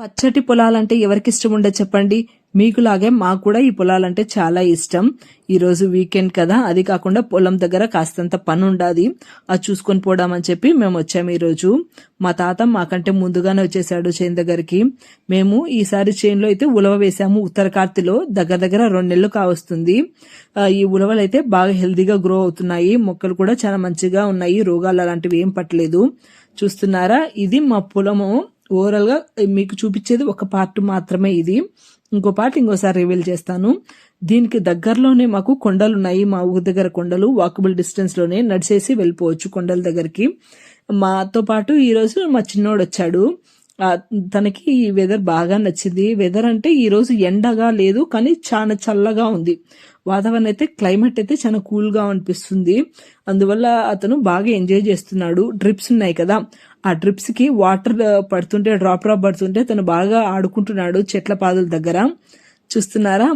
పచ్చటి పొలాలంటే ఎవరికి ఇష్టం ఉండదు చెప్పండి. మీకులాగే మాకు కూడా ఈ పొలాలంటే చాలా ఇష్టం. ఈరోజు వీకెండ్ కదా అది కాకుండా పొలం దగ్గర కాస్తంత పని ఉండాది అది చూసుకొని పోదామని చెప్పి మేము వచ్చాము ఈరోజు. మా తాత మాకంటే ముందుగానే వచ్చేసాడు చేను దగ్గరికి. మేము ఈసారి చేనులో అయితే ఉలవ వేసాము. ఉత్తర కార్తిలో దగ్గర దగ్గర రెండు నెలలు కావస్తుంది. ఈ ఉలవలు అయితే బాగా హెల్దీగా గ్రో అవుతున్నాయి. మొక్కలు కూడా చాలా మంచిగా ఉన్నాయి. రోగాలు అలాంటివి ఏం పట్టలేదు. చూస్తున్నారా? ఇది మా పొలము. ఓవరాల్గా మీకు చూపించేది ఒక పార్ట్ మాత్రమే ఇది. ఇంకో పార్ట్ ఇంకోసారి రివీల్ చేస్తాను. దీనికి దగ్గరలోనే మాకు కొండలు ఉన్నాయి మా ఊరి దగ్గర కొండలు వాకబుల్ డిస్టెన్స్లోనే నడిచేసి వెళ్ళిపోవచ్చు కొండల దగ్గరికి. మాతో పాటు ఈరోజు మా చిన్నోడు వచ్చాడు. తనకి ఈ వెదర్ బాగా నచ్చింది. వెదర్ అంటే ఈరోజు ఎండగా లేదు కానీ చాలా చల్లగా ఉంది. వాతావరణం అయితే క్లైమేట్ అయితే చాలా కూల్గా అనిపిస్తుంది. అందువల్ల అతను బాగా ఎంజాయ్ చేస్తున్నాడు. డ్రిప్స్ ఉన్నాయి కదా. ఆ డ్రిప్స్కి వాటర్ పడుతుంటే డ్రాప్ డ్రాప్ పడుతుంటే తను బాగా ఆడుకుంటున్నాడు చెట్ల పాదుల దగ్గర. చూస్తున్నారా?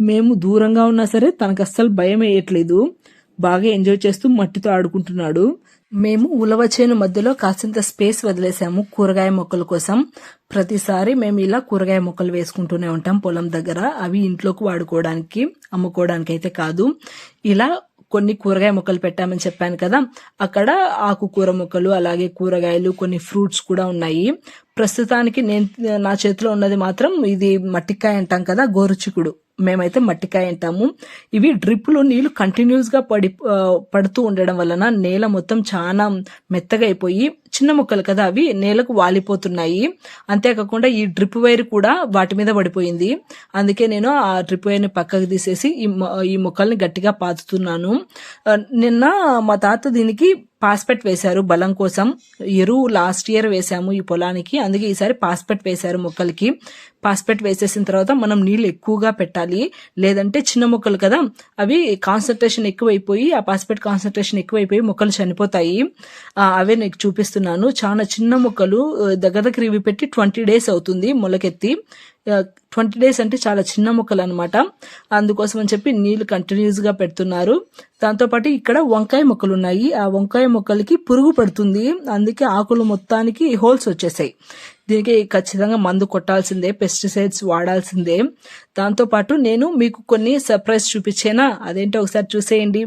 మేము దూరంగా ఉన్నా సరే తనకు అస్సలు భయం వేయట్లేదు. బాగా ఎంజాయ్ చేస్తూ మట్టితో ఆడుకుంటున్నాడు. మేము ఉలవ చేను మధ్యలో కాసింత స్పేస్ వదిలేసాము కూరగాయ మొక్కల కోసం. ప్రతిసారి మేము ఇలా కూరగాయ మొక్కలు వేసుకుంటూనే ఉంటాం పొలం దగ్గర. అవి ఇంట్లోకి వాడుకోవడానికి అమ్ముకోవడానికి అయితే కాదు. ఇలా కొన్ని కూరగాయ మొక్కలు పెట్టామని చెప్పాను కదా అక్కడ ఆకుకూర మొక్కలు అలాగే కూరగాయలు కొన్ని ఫ్రూట్స్ కూడా ఉన్నాయి. ప్రస్తుతానికి నేను నా చేతిలో ఉన్నది మాత్రం ఇది మట్టికాయ అంటాం కదా గోరుచికుడు మేమైతే మట్టికాయ అంటాము. ఇవి డ్రిప్లు నీళ్ళు కంటిన్యూస్గా పడి పడుతూ ఉండడం వలన నేల మొత్తం చాలా మెత్తగా అయిపోయి చిన్న ముక్కలు కదా అవి నేలకు వాలిపోతున్నాయి. అంతేకాకుండా ఈ డ్రిప్ వైర్ కూడా వాటి మీద పడిపోయింది. అందుకే నేను ఆ డ్రిప్ వైర్ని పక్కకు తీసేసి ఈ మొ- ఈ మొక్కల్ని గట్టిగా పాతుతున్నాను. నిన్న మా తాత దీనికి పాస్పెట్ వేశారు బలం కోసం. ఎరువు లాస్ట్ ఇయర్ వేసాము ఈ పొలానికి. అందుకే ఈసారి పాస్పెట్ వేశారు మొక్కలకి. పాస్పెట్ వేసేసిన తర్వాత మనం నీళ్ళు ఎక్కువగా పెట్టాలి. లేదంటే చిన్న మొక్కలు కదా అవి కాన్సన్ట్రేషన్ ఎక్కువైపోయి ఆ పాస్పెట్ కాన్సన్ట్రేషన్ ఎక్కువైపోయి మొక్కలు చనిపోతాయి. అవే నీకు చూపిస్తున్నాను. చాలా చిన్న మొక్కలు దగ్గర దగ్గర ఇవి పెట్టి ట్వంటీ డేస్ అవుతుంది మొలకెత్తి. ట్వంటీ డేస్ అంటే చాలా చిన్న మొక్కలు అనమాట అందుకోసం అని చెప్పి నీళ్ళు కంటిన్యూస్గా పెడుతున్నారు. దాంతోపాటు ఇక్కడ వంకాయ మొక్కలు ఉన్నాయి ఆ వంకాయ మొక్కలకి పురుగు పడుతుంది. అందుకే ఆకులు మొత్తానికి హోల్స్ వచ్చేసాయి. దీనికి ఖచ్చితంగా మందు కొట్టాల్సిందే పెస్టిసైడ్స్ వాడాల్సిందే. దాంతోపాటు నేను మీకు కొన్ని సర్ప్రైజ్ చూపించేనా? అదేంటో ఒకసారి చూసేయండి.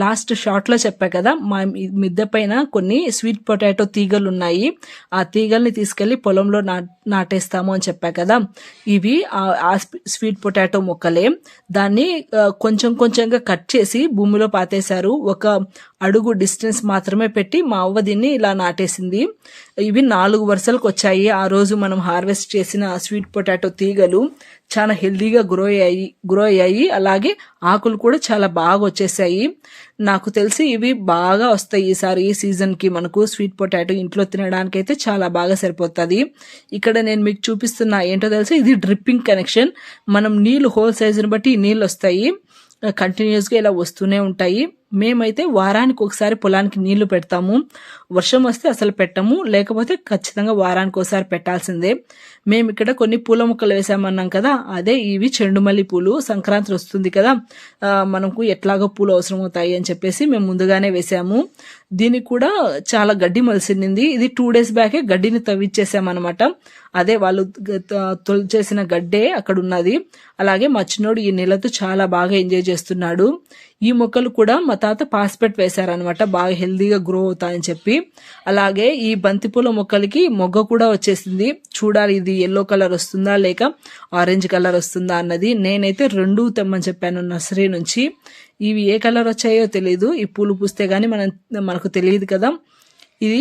లాస్ట్ షార్ట్లో చెప్పా కదా మా మిద్దె పైన కొన్ని స్వీట్ పొటాటో తీగలు ఉన్నాయి. ఆ తీగల్ని తీసుకెళ్ళి పొలంలో నా నాటేస్తాము అని చెప్పా కదా. ఇవి ఆ- స్వీట్ పొటాటో మొక్కలే. దాన్ని కొంచెం కొంచెంగా కట్ చేసి భూమిలో పాతేశారు. ఒక అడుగు డిస్టెన్స్ మాత్రమే పెట్టి మా అవ్వ దీన్ని ఇలా నాటేసింది. ఇవి నాలుగు వరుసలకు వచ్చాయి. ఆ రోజు మనం హార్వెస్ట్ చేసిన స్వీట్ పొటాటో తీగలు చాలా హెల్దీగా గ్రో అయ్యాయి గ్రో అయ్యాయి. అలాగే ఆకులు కూడా చాలా బాగా వచ్చేసాయి. నాకు తెలిసి ఇవి బాగా వస్తాయి ఈసారి ఈ సీజన్కి మనకు. స్వీట్ పొటాటో ఇంట్లో తినడానికి అయితే చాలా బాగా సరిపోతుంది. ఇక్కడ నేను మీకు చూపిస్తున్న ఏంటో తెలిసి? ఇది డ్రిప్పింగ్ కనెక్షన్ మనం నీళ్ళు హోల్ సైజుని బట్టి నీళ్ళు వస్తాయి. కంటిన్యూస్గా ఇలా వస్తూనే ఉంటాయి. మేమైతే వారానికి ఒకసారి పొలానికి నీళ్ళు పెడతాము. వర్షం వస్తే అసలు పెట్టము. లేకపోతే ఖచ్చితంగా వారానికి ఒకసారి పెట్టాల్సిందే. మేము ఇక్కడ కొన్ని పూల మొక్కలు వేసామన్నాం కదా అదే ఇవి చెండుమల్లి పూలు. సంక్రాంతి వస్తుంది కదా మనకు ఎట్లాగో పూలు అవసరం అవుతాయి అని చెప్పేసి మేము ముందుగానే వేసాము. దీనికి కూడా చాలా గడ్డి మలిసింది ఇది టూ డేస్ బ్యాకే గడ్డిని తవ్విచ్చేసామన్నమాట. అదే వాళ్ళు త- తొలిచేసిన గడ్డే అక్కడ ఉన్నది అలాగే మా చిన్నోడు ఈ నెలతో చాలా బాగా ఎంజాయ్ చేస్తున్నాడు. ఈ మొక్కలు కూడా మా తాత పాస్పెట్ వేశారనమాట బాగా హెల్దీగా గ్రో అవుతాయని చెప్పి. అలాగే ఈ బంతిపూల మొక్కలకి మొగ్గ కూడా వచ్చేసింది. చూడాలి ఇది ఎల్లో కలర్ వస్తుందా లేక ఆరెంజ్ కలర్ వస్తుందా అన్నది నేనైతే రెండు తెమ్మని చెప్పాను నర్సరీ నుంచి. ఇవి ఏ కలర్ వచ్చాయో తెలియదు ఈ పూలు పూస్తే గానీ మనం మనకు తెలియదు కదా. ఇది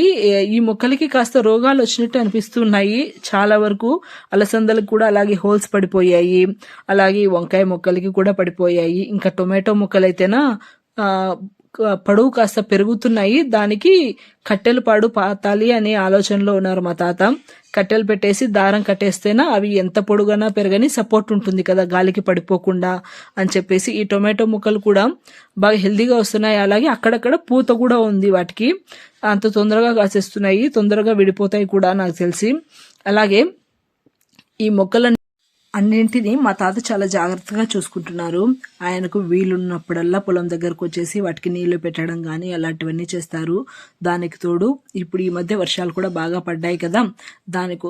ఈ మొక్కలకి కాస్త రోగాలు వచ్చినట్టు అనిపిస్తున్నాయి. చాలా వరకు అలసందలకు కూడా అలాగే హోల్స్ పడిపోయాయి. అలాగే వంకాయ మొక్కలకి కూడా పడిపోయాయి. ఇంకా టొమాటో మొక్కలైతేనా పొడవు కాస్త పెరుగుతున్నాయి. దానికి కట్టెలు పాడు పాతాలి అనే ఆలోచనలో ఉన్నారు మా తాత. కట్టెలు పెట్టేసి దారం కట్టేస్తేనా అవి ఎంత పొడుగనా పెరగని సపోర్ట్ ఉంటుంది కదా గాలికి పడిపోకుండా అని చెప్పేసి ఈ టొమాటో ముక్కలు కూడా బాగా హెల్దీగా వస్తున్నాయి. అలాగే అక్కడక్కడ పూత కూడా ఉంది వాటికి. అంత తొందరగా కాసేస్తున్నాయి తొందరగా విడిపోతాయి కూడా నాకు తెలిసి. అలాగే ఈ మొక్కలను అన్నింటినీ మా తాత చాలా జాగ్రత్తగా చూసుకుంటున్నారు. ఆయనకు వీలున్నప్పుడల్లా పొలం దగ్గరకు వచ్చేసి వాటికి నీళ్ళు పెట్టడం కానీ అలాంటివన్నీ చేస్తారు. దానికి తోడు ఇప్పుడు ఈ మధ్య వర్షాలు కూడా బాగా పడ్డాయి కదా. దానికి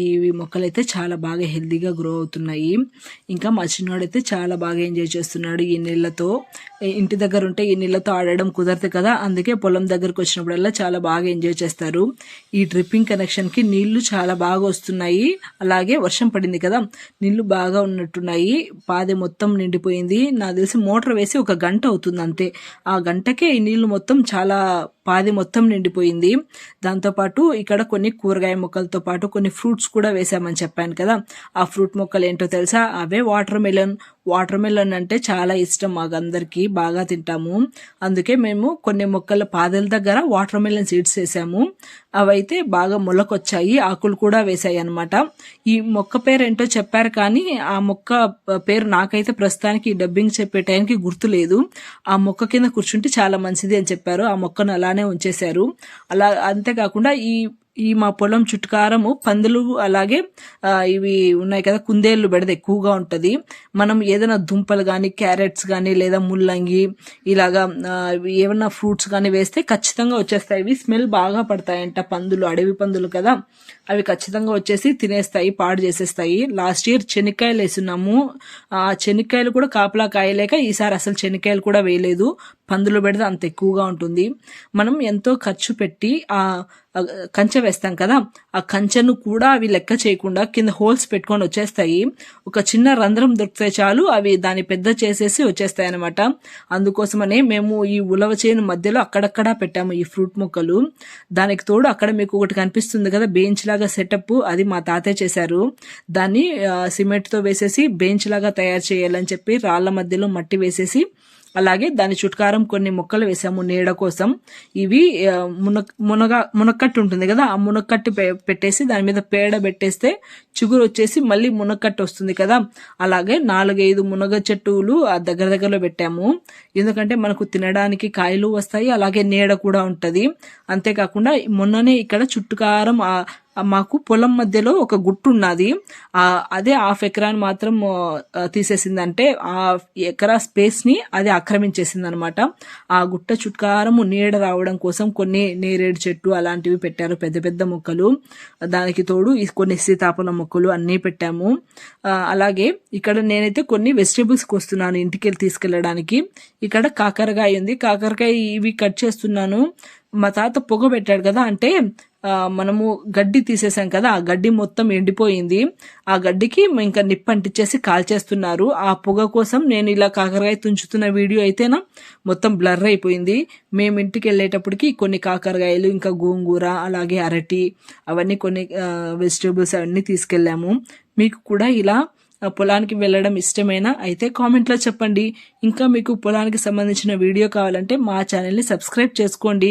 ఈ మొక్కలైతే చాలా బాగా హెల్దీగా గ్రో అవుతున్నాయి. ఇంకా మా చిన్నోడైతే చాలా బాగా ఎంజాయ్ చేస్తున్నాడు ఈ నీళ్ళతో ఇంటి దగ్గర ఉంటే ఈ నీళ్ళతో ఆడడం కుదరదు కదా. అందుకే పొలం దగ్గరకు వచ్చినప్పుడల్లా చాలా బాగా ఎంజాయ్ చేస్తారు. ఈ డ్రిప్పింగ్ కనెక్షన్కి నీళ్ళు చాలా బాగా వస్తున్నాయి. అలాగే వర్షం పడింది కదా. నీళ్ళు బాగా ఉన్నట్టున్నాయి. పాదె మొత్తం నిండిపోయింది. నాకు తెలిసి మోటార్ వేసి ఒక గంట అవుతుంది అంతే. ఆ గంటకే ఈ నీళ్ళు మొత్తం చాలా పాది మొత్తం నిండిపోయింది. దాంతోపాటు ఇక్కడ కొన్ని కూరగాయ మొక్కలతో పాటు కొన్ని ఫ్రూట్స్ కూడా వేసామని చెప్పాను కదా. ఆ ఫ్రూట్ మొక్కలు ఏంటో తెలుసా? అవే వాటర్ మెలన్ వాటర్ మెలన్ అంటే చాలా ఇష్టం మాకు బాగా తింటాము. అందుకే మేము కొన్ని మొక్కల పాదల దగ్గర వాటర్ మెలన్ సీడ్స్ వేసాము. అవైతే బాగా మొలకొచ్చాయి ఆకులు కూడా వేసాయి అనమాట ఈ మొక్క పేరు ఏంటో చెప్పారు కానీ ఆ మొక్క పేరు నాకైతే ప్రస్తుతానికి డబ్బింగ్ చెప్పే టైంకి గుర్తులేదు. ఆ మొక్క కింద కూర్చుంటే చాలా మంచిది అని చెప్పారు. ఆ మొక్కను అలానే ఉంచేశారు. అలా అంతేకాకుండా ఈ ఈ మా పొలం చుట్టుకారము పందులు అలాగే ఇవి ఉన్నాయి కదా కుందేళ్ళు బెడద ఎక్కువగా ఉంటుంది. మనం ఏదైనా దుంపలు కానీ క్యారెట్స్ కానీ లేదా ముల్లంగి ఇలాగా ఏమైనా ఫ్రూట్స్ కానీ వేస్తే ఖచ్చితంగా వచ్చేస్తాయి. ఇవి స్మెల్ బాగా పడతాయంట పందులు అడవి పందులు కదా. అవి ఖచ్చితంగా వచ్చేసి తినేస్తాయి పాడు చేసేస్తాయి. లాస్ట్ ఇయర్ చెనిక్కాయలు వేస్తున్నాము ఆ చెనిక్కాయలు కూడా కాపలా కాయలేక ఈసారి అసలు చెనిక్కాయలు కూడా వేయలేదు. పందులు పెడితే అంత ఎక్కువగా ఉంటుంది. మనం ఎంతో ఖర్చు పెట్టి ఆ కంచె వేస్తాం కదా ఆ కంచెను కూడా అవి లెక్క చేయకుండా కింద హోల్స్ పెట్టుకొని వచ్చేస్తాయి. ఒక చిన్న రంధ్రం దొరికితే చాలు అవి దాన్ని పెద్ద చేసేసి వచ్చేస్తాయి అనమాట అందుకోసమనే మేము ఈ ఉలవ చేను మధ్యలో అక్కడక్కడ పెట్టాము ఈ ఫ్రూట్ మొక్కలు. దానికి తోడు అక్కడ మీకు ఒకటి కనిపిస్తుంది కదా బెంచ్ లాగా సెటప్ అది మా తాతయ్య చేశారు. దాన్ని సిమెంట్తో వేసేసి బెంచ్ లాగా తయారు చేయాలని చెప్పి రాళ్ళ మధ్యలో మట్టి వేసేసి అలాగే దాని చుట్కారం కొన్ని మొక్కలు వేసాము నీడ కోసం. ఇవి మునక్ మునగ మునక్కట్టు ఉంటుంది కదా ఆ మునక్కట్టు పె- పెట్టేసి దాని మీద పేడ పెట్టేస్తే చిగురు వచ్చేసి మళ్ళీ మునక్కట్టు వస్తుంది కదా. అలాగే నాలుగైదు మునగ చెట్టులు ఆ దగ్గర దగ్గరలో పెట్టాము. ఎందుకంటే మనకు తినడానికి కాయలు వస్తాయి అలాగే నీడ కూడా ఉంటుంది. అంతేకాకుండా మొన్ననే ఇక్కడ చుట్టుకారం ఆ మాకు పొలం మధ్యలో ఒక గుట్టు ఉన్నది అదే హాఫ్ ఎకరాన్ని మాత్రం తీసేసింది తీసేసిందంటే ఆ ఎకరా స్పేస్ని అది ఆక్రమించేసింది అనమాట ఆ గుట్ట చుట్కారము నీడ రావడం కోసం కొన్ని నేరేడు చెట్టు అలాంటివి పెట్టారు పెద్ద పెద్ద మొక్కలు. దానికి తోడు కొన్ని సీతాఫల మొక్కలు అన్నీ పెట్టాము. అలాగే ఇక్కడ నేనైతే కొన్ని వెజిటేబుల్స్ వస్తున్నాను ఇంటికి వెళ్ళి తీసుకెళ్ళడానికి. ఇక్కడ కాకరకాయ ఉంది. కాకరకాయ ఇవి కట్ చేస్తున్నాను. మా తాత పొగ పెట్టాడు కదా అంటే మనము గడ్డి తీసేసాం కదా ఆ గడ్డి మొత్తం ఎండిపోయింది. ఆ గడ్డికి ఇంకా నిప్పు అంటించేసి కాల్చేస్తున్నారు. ఆ పొగ కోసం నేను ఇలా కాకరకాయ తుంచుతున్న వీడియో అయితేనా మొత్తం బ్లర్ అయిపోయింది. మేము ఇంటికి వెళ్ళేటప్పటికి కొన్ని కాకరకాయలు ఇంకా గోంగూర అలాగే అరటి అవన్నీ కొన్ని వెజిటేబుల్స్ అవన్నీ తీసుకెళ్ళాము. మీకు కూడా ఇలా పొలానికి వెళ్ళడం ఇష్టమేనా అయితే కామెంట్లో చెప్పండి. ఇంకా మీకు పొలానికి సంబంధించిన వీడియో కావాలంటే మా ఛానల్ని సబ్స్క్రైబ్ చేసుకోండి.